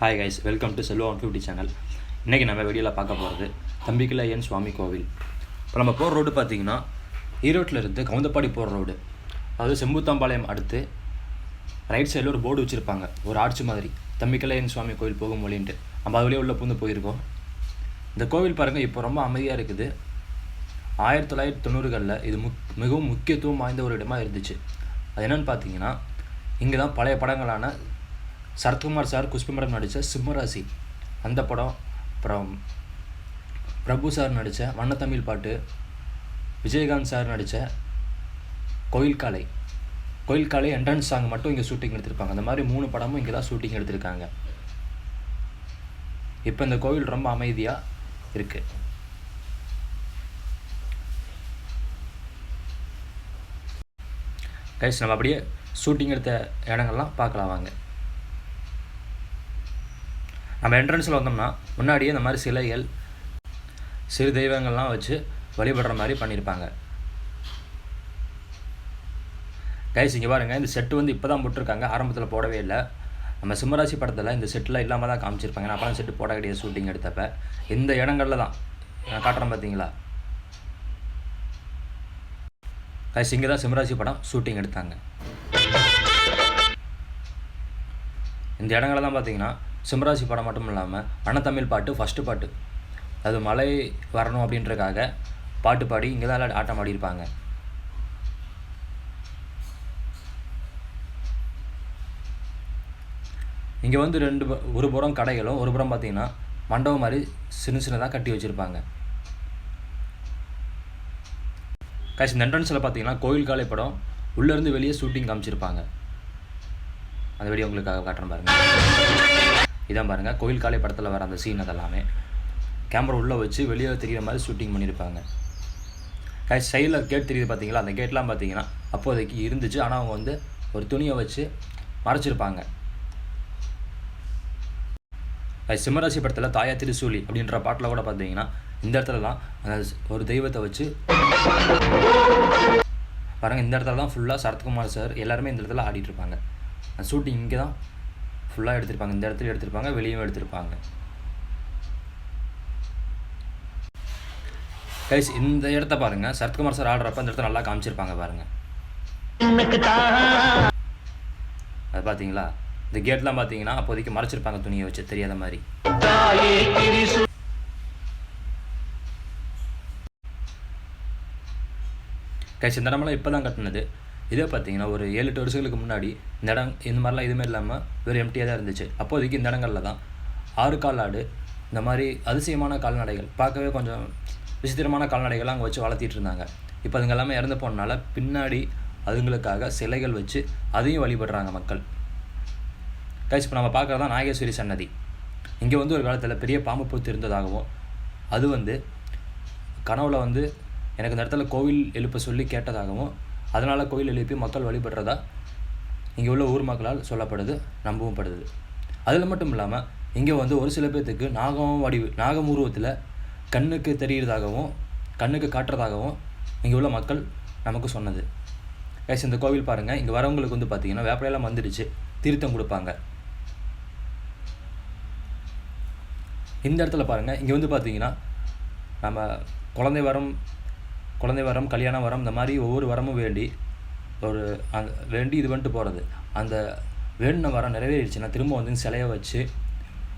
Hi guys welcome to Selva one fifty channel இன்றைக்கி நம்ம வெளியில் பார்க்க போகிறது தம்பிக்கிளையன் சுவாமி கோவில். இப்போ நம்ம போகிற ரோடு பார்த்தீங்கன்னா ஈரோட்டில் இருந்து கவுந்தப்பாடி போகிற ரோடு அதாவது செம்புத்தாம்பாளையம் அடுத்து ரைட் சைடில் ஒரு போர்டு வச்சுருப்பாங்க. ஒரு ஆட்சி மாதிரி. தம்பிக்கிளையன் சுவாமி கோவில் போகும் மொழின்ட்டு நம்ம அதுலேயே உள்ளே பூந்து போயிருக்கோம். இந்த கோவில் பாருங்கள் இப்போ ரொம்ப அமைதியாக இருக்குது. ஆயிரத்தி தொள்ளாயிரத்தி தொண்ணூறுகளில் இது முக் மிகவும் முக்கியத்துவம் வாய்ந்த ஒரு இடமா இருந்துச்சு. அது என்னன்னு பார்த்தீங்கன்னா இங்கே தான் பழைய படங்களான சரத்குமார் சார் குஷ்பு மேடம் நடித்த சிம்மராசி. அந்த படம். அப்புறம் பிரபு சார் நடித்த வண்ணத்தமிழ் பாட்டு. விஜயகாந்த் சார் நடித்த கோயில் காலை கோயில் காலை என்ட்ரன்ஸ் சாங் மட்டும் இங்கே ஷூட்டிங் எடுத்திருப்பாங்க. அந்த மாதிரி மூணு படமும் இங்கே தான் ஷூட்டிங் எடுத்திருக்காங்க. இப்போ இந்த கோவில் ரொம்ப அமைதியாக இருக்குது கைஸ் நம்ம அப்படியே ஷூட்டிங் எடுத்த இடங்கள்லாம் பார்க்கலாம் வாங்க. நம்ம என்ட்ரன்ஸில் வந்தோம்னா முன்னாடியே இந்த மாதிரி சிலைகள் சிறு தெய்வங்கள்லாம் வச்சு வழிபடுற மாதிரி பண்ணியிருப்பாங்க கைஸ் இங்கே பாருங்கள் இந்த செட்டு வந்து இப்போ தான் போட்டிருக்காங்க. ஆரம்பத்தில் போடவே இல்லை. நம்ம சிம்மராசி படத்தில் இந்த செட்டில் இல்லாமல் தான் காமிச்சிருப்பாங்க. நான் அப்பலாம் செட்டு போட கிடையாது ஷூட்டிங் எடுத்தப்ப. இந்த இடங்களில் தான். நான் காட்டுறேன் பார்த்தீங்களா கைஸ் இங்கே தான் சிம்மராசி படம் ஷூட்டிங் எடுத்தாங்க. இந்த இடங்களில் தான் பார்த்தீங்கன்னா சிம்ராசி படம் மட்டும் இல்லாமல் அண்ணத்தமிழ் பாட்டு ஃபஸ்ட்டு பாட்டு. அது மழை வரணும் அப்படின்றக்காக பாட்டு பாடி இங்கே தான் ஆட்டம் ஆடியிருப்பாங்க. இங்கே வந்து ரெண்டு ஒரு புறம் கடைகளும் ஒரு புறம் பார்த்தீங்கன்னா மண்டபம் மாதிரி சின்ன சின்னதாக கட்டி வச்சுருப்பாங்க. காசு இந்த என்ட்ரன்ஸில் பார்த்தீங்கன்னா கோயில் காலை படம் உள்ளேருந்து வெளியே ஷூட்டிங் காமிச்சிருப்பாங்க. அந்த வீடியோ உங்களுக்காக காட்டுறேன் பாருங்கள் இதான் பாருங்க கோயில் காலை படத்தில் வர அந்த சீன் அதெல்லாமே. கேமரா உள்ளே வச்சு வெளியே தெரிகிற மாதிரி ஷூட்டிங் பண்ணியிருப்பாங்க காய் சைடில் கேட் தெரியுது பார்த்தீங்களா அந்த கேட்லாம் பார்த்தீங்கன்னா அப்போதைக்கு இருந்துச்சு. ஆனால் அவங்க வந்து ஒரு துணியை வச்சு மறைச்சிருப்பாங்க. சிம்மராசி படத்தில் தாயா திருசூலி அப்படின்ற பாட்டில் கூட பார்த்தீங்கன்னா இந்த இடத்துல தான் அந்த ஒரு தெய்வத்தை வச்சு பாருங்க இந்த இடத்துல தான் ஃபுல்லாக சரத்குமார் சார் எல்லாருமே இந்த இடத்துல ஆடிட்டு இருப்பாங்க. அந்த ஷூட்டிங் இங்கே தான் ஃபுல்லாக எடுத்திருப்பாங்க. இந்த இடத்துல எடுத்திருப்பாங்க வெளியும் எடுத்திருப்பாங்க. கைஸ் இந்த இடத்த பாருங்க. சரத்குமார் சார் ஆடுறப்ப இந்த இடத்த நல்லா காமிச்சிருப்பாங்க பாருங்க. அது பார்த்தீங்களா இந்த கேட்லாம் பார்த்தீங்கன்னா அப்போதைக்கு மறைச்சிருப்பாங்க துணியை வச்சு தெரியாத மாதிரி. கைஸ் இந்த இடமெல்லாம் இப்போ தான் கட்டினது. இதே பார்த்தீங்கன்னா ஒரு ஏழு எட்டு வருஷங்களுக்கு முன்னாடி இந்த இடம் இந்த மாதிரிலாம் எதுவுமே இல்லாமல் வெறும் எம்டியாக தான் இருந்துச்சு. அப்போதைக்கு இந்த இடங்களில் தான் ஆறு கால் ஆடு இந்த மாதிரி அதிசயமான கால்நடைகள் பார்க்கவே கொஞ்சம் விசித்திரமான கால்நடைகள்லாம் அங்கே வச்சு வளர்த்திட்டு இருந்தாங்க. இப்போ அதுங்க எல்லாமே இறந்து போனனால பின்னாடி அதுங்களுக்காக சிலைகள் வச்சு அதையும் வழிபடுறாங்க மக்கள். கைஸ் இப்போ நம்ம பார்க்குறது தான் நாகேஸ்வரி சன்னதி. இங்கே வந்து ஒரு காலத்தில் பெரிய பாம்பு பூத்து இருந்ததாகவும் அது வந்து கனவுல வந்து எனக்கு இந்த இடத்துல கோவில் எழுப்ப சொல்லி கேட்டதாகவும் அதனால் கோயில் எழுப்பி மக்கள் வழிபடுறதா இங்கே உள்ள ஊர் மக்களால் சொல்லப்படுது நம்பவும் படுது. அதில் மட்டும் இல்லாமல் இங்கே வந்து ஒரு சில பேர்த்துக்கு நாகம் வடிவு நாகம் உருவத்தில் கண்ணுக்கு தெரிகிறதாகவும் கண்ணுக்கு காட்டுறதாகவும் இங்கே உள்ள மக்கள் நமக்கு சொன்னது. கைஸ் இந்த கோவில் பாருங்கள் இங்கே வரவங்களுக்கு வந்து பார்த்தீங்கன்னா வேப்பையெல்லாம் வந்துடுச்சு. தீர்த்தம் கொடுப்பாங்க. இந்த இடத்துல பாருங்கள் இங்கே வந்து பார்த்தீங்கன்னா நம்ம குழந்தை வரம் குழந்தை வரம் கல்யாண வரம் இந்த மாதிரி ஒவ்வொரு வரமும் வேண்டி ஒரு அந்த வேண்டி இது பண்ணிட்டு போகிறது அந்த வேண்டின வரம் நிறைவேறிடுச்சுன்னா திரும்ப வந்து சிலையை வச்சு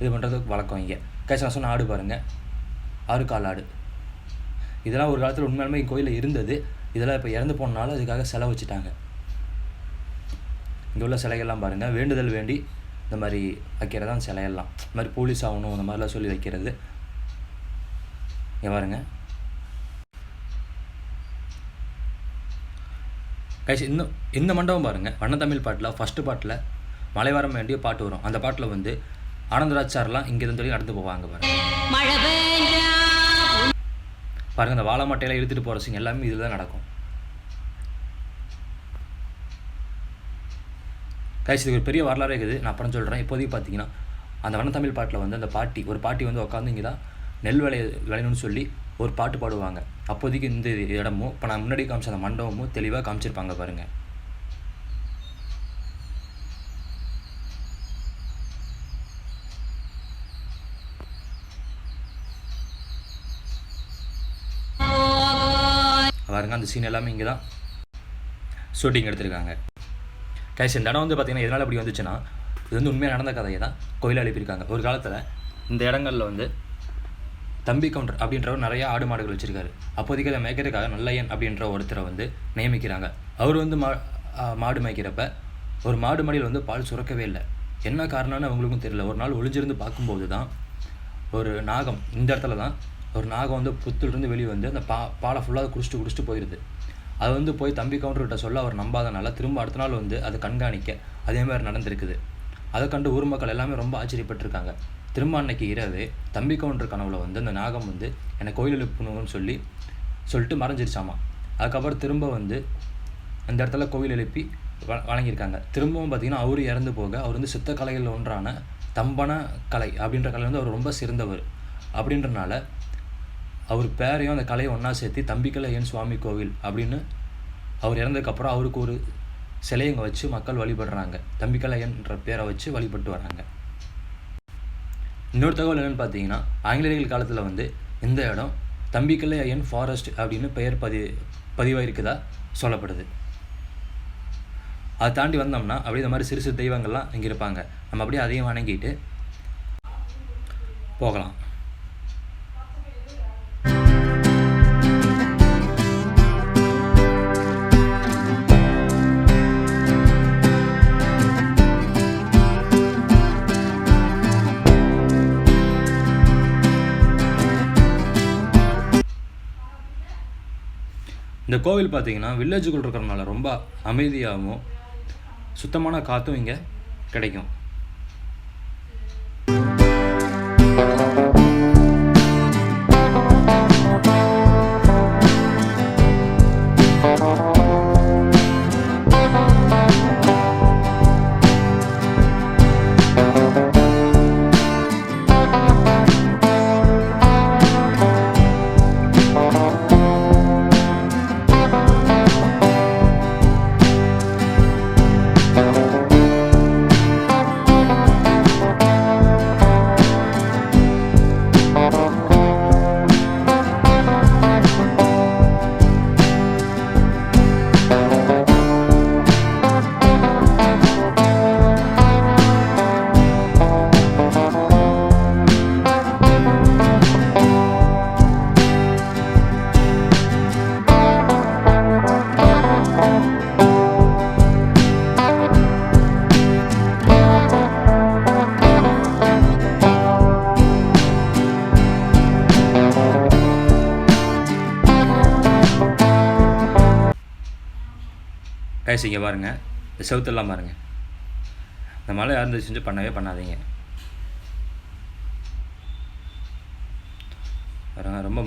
இது பண்ணுறதுக்கு வழக்கம் இங்கே. கேஷ் நான் சொன்ன ஆடு பாருங்கள் ஆறு கால் ஆடு. இதெல்லாம் ஒரு காலத்தில் உண்மையாலுமே கோயிலில் இருந்தது. இதெல்லாம் இப்போ இறந்து போனனால அதுக்காக சிலை வச்சுட்டாங்க. இங்கே உள்ள சிலைகள்லாம் பாருங்கள் வேண்டுதல் வேண்டி இந்த மாதிரி வைக்கிறதான் சிலையெல்லாம். இந்த மாதிரி போலீஸ் ஆகணும் இந்த மாதிரிலாம் சொல்லி வைக்கிறது. இங்கே பாருங்கள் கைஸ் இந்த இந்த மண்டபம் பாருங்கள் வண்ணத்தமிழ் பாட்டில் ஃபஸ்ட்டு பாட்டில் மலைவாரம் வேண்டிய பாட்டு வரும். அந்த பாட்டில் வந்து ஆனந்தராஜ் சார்லாம் இங்கே இருந்து நடந்து போவாங்க பாருங்க. மழை பெஞ்சா பாருங்க இந்த வாழை மட்டையில இழுத்துட்டு போகிற சீன் எல்லாமே இதில் தான் நடக்கும். கைஸ் இதுக்கு ஒரு பெரிய வரலாறு இருக்குது. நான் அப்புறம் சொல்கிறேன் இப்போதைக்கு பார்த்தீங்கன்னா அந்த வண்ணத்தமிழ் பாட்டில் வந்து அந்த பாட்டி ஒரு பாட்டி வந்து உட்காந்து இங்கே தான் நெல் விளைய விளையணும்னு சொல்லி ஒரு பாட்டு பாடுவாங்க. அப்போதைக்கு இந்த இடமும் இப்போ நான் முன்னாடி காமிச்ச அந்த மண்டபமும் தெளிவாக காமிச்சிருப்பாங்க பாருங்கள் பாருங்க அந்த சீன் எல்லாமே இங்கே தான் ஷூட்டிங் எடுத்திருக்காங்க. கேஷ் இந்த இடம் வந்து பார்த்திங்கன்னா எதனால் இப்படி வந்துச்சுன்னா இது வந்து உண்மையாக நடந்த கதையை தான் கோயிலை எழுப்பியிருக்காங்க. ஒரு காலத்தில் இந்த இடங்களில் வந்து தம்பி கவுண்டர் அப்படின்றவர் நிறைய ஆடு மாடுகள் வச்சுருக்காரு. அப்போதைக்கு அதை மேய்க்கிறதுக்காக நல்லையன் அப்படின்ற ஒருத்தரை வந்து நியமிக்கிறாங்க. அவர் வந்து மா மாடு மேய்க்கிறப்ப ஒரு மாடு மடியில் வந்து பால் சுரக்கவே இல்லை. என்ன காரணம்னு அவங்களுக்கும் தெரியல. ஒரு நாள் ஒளிஞ்சிருந்து பார்க்கும்போது தான் ஒரு நாகம் இந்த இடத்துல தான் ஒரு நாகம் வந்து புத்துலேருந்து வெளியே வந்து அந்த பா பாலை ஃபுல்லாக குடிச்சிட்டு குடிச்சிட்டு போயிடுது அது வந்து போய் தம்பி கவுண்டர்கிட்ட சொல்ல அவர் நம்பாதனால திரும்ப அடுத்த நாள் வந்து அதை கண்காணிக்க அதே மாதிரி நடந்திருக்குது. அதை கண்டு ஊர் மக்கள் எல்லாமே ரொம்ப ஆச்சரியப்பட்டிருக்காங்க. திரும்ப அன்னைக்கு இரவு தம்பி கவுண்டர் கனவுல வந்து அந்த நாகம் வந்து என்னை கோயில் எழுப்பணும்னு சொல்லி சொல்லிட்டு மறைஞ்சிருச்சாமா. அதுக்கப்புறம் திரும்ப வந்து அந்த இடத்துல கோவில் எழுப்பி வ வழங்கியிருக்காங்க. திரும்பவும் பார்த்தீங்கன்னா அவர் இறந்து போக அவர் வந்து சித்த கலைகளில் ஒன்றான தம்பன கலை அப்படின்ற கலை வந்து அவர் ரொம்ப சிறந்தவர். அப்படின்றனால அவர் பேரையும் அந்த கலையை ஒன்றா சேர்த்து தம்பிக்கலையன் சுவாமி கோவில் அப்படின்னு அவர் இறந்ததுக்கப்புறம் அவருக்கு ஒரு சிலையங்க வச்சு மக்கள் வழிபடுறாங்க. தம்பிக்கலையன்ற பேரை வச்சு வழிபட்டு வராங்க. இன்னொரு தகவல் என்னென்னு பார்த்தீங்கன்னா ஆங்கிலேயர்கள் காலத்தில் வந்து இந்த இடம் தம்பிக்கல்லை ஐயன் ஃபாரஸ்ட் அப்படின்னு பெயர் பதி பதிவாயிருக்குதா சொல்லப்படுது. அதை தாண்டி வந்தோம்னா அப்படியே இந்த மாதிரி சிறு சிறு தெய்வங்கள்லாம் இங்கே இருப்பாங்க. நம்ம அப்படியே அதையும் வணங்கிட்டு போகலாம். இந்த கோவில் பார்த்தீங்கன்னா வில்லேஜுக்குள் இருக்கிறனால ரொம்ப அமைதியாகவும் சுத்தமான காற்றும் இங்கே கிடைக்கும். கைஸ் இங்கே பாருங்கள் இந்த செவுத்தெல்லாம் பாருங்கள் இந்த மழை யாரும் செஞ்சு பண்ணவே பண்ணாதீங்க. ரொம்ப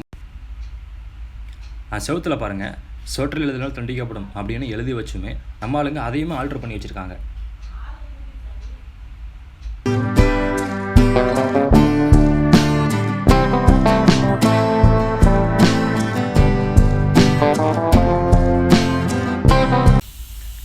ஆ செவுத்தில் பாருங்கள் சோற்றில் எழுதினால் துண்டிக்கப்படும் அப்படின்னு எழுதி வச்சுமே நம்ம ஆளுங்க அதையுமே ஆல்ட்ரு பண்ணி வச்சுருக்காங்க.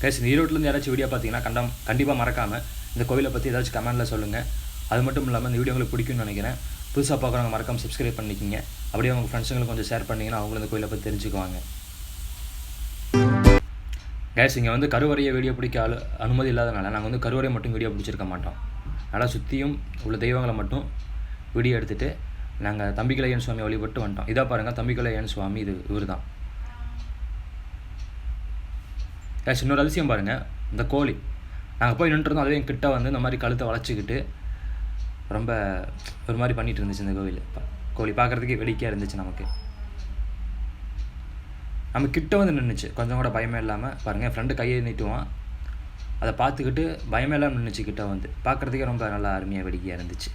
கைஸ் இந்த ஈரோட்டிலேருந்து யாராச்சும் வீடியோ பார்த்தீங்கன்னா கண்டம் கண்டிப்பாக மறக்காமல் இந்த கோவிலை பற்றி ஏதாச்சும் கமெண்ட்டில் சொல்லுங்கள் அது மட்டும் இல்லாமல் இந்த வீடியோ உங்களுக்கு பிடிக்கும்னு நினைக்கிறேன். புதுசாக பார்க்குறவங்க மறக்காம சப்ஸ்கிரைப் பண்ணிக்கிங்க. அப்படியே உங்கள் ஃப்ரெண்ட்ஸுங்களுக்கு கொஞ்சம் ஷேர் பண்ணிங்கன்னா அவங்களும் இந்த கோயிலை பற்றி தெரிஞ்சுக்குவாங்க. கேஸ் இங்கே வந்து கருவறையை வீடியோ பிடிக்க அலு அனுமதி இல்லாதனால நாங்கள் வந்து கருவறையை மட்டும் வீடியோ பிடிச்சிருக்க மாட்டோம். நல்லா சுற்றியும் உள்ள தெய்வங்களை மட்டும் வீடியோ எடுத்துகிட்டு நாங்கள் தம்பிக்கலையன் சுவாமி வழிபட்டு வந்துட்டோம். இதாக பாருங்கள் தம்பிக்கலையன் சுவாமி இது இவர் தான் கேஷ் இன்னொரு அதிசயம் பாருங்கள் இந்த கோழி. நாங்கள் போய் நின்றுருந்தோம் அதுவே என் கிட்டே வந்து இந்த மாதிரி கழுத்தை வளைச்சிக்கிட்டு ரொம்ப ஒரு மாதிரி பண்ணிட்டு இருந்துச்சு இந்த கோவில். கோழி பார்க்குறதுக்கே வெடிக்கையாக இருந்துச்சு நமக்கு. நம்ம கிட்ட வந்து நின்றுச்சு கொஞ்சம் கூட பயமே இல்லாமல் பாருங்கள் என் ஃப்ரெண்டு கையை நீட்டுவான். அதை பார்த்துக்கிட்டு பயமே இல்லாமல் நின்றுச்சு கிட்ட வந்து. பார்க்குறதுக்கே ரொம்ப நல்லா அருமையாக வெடிக்கையாக இருந்துச்சு.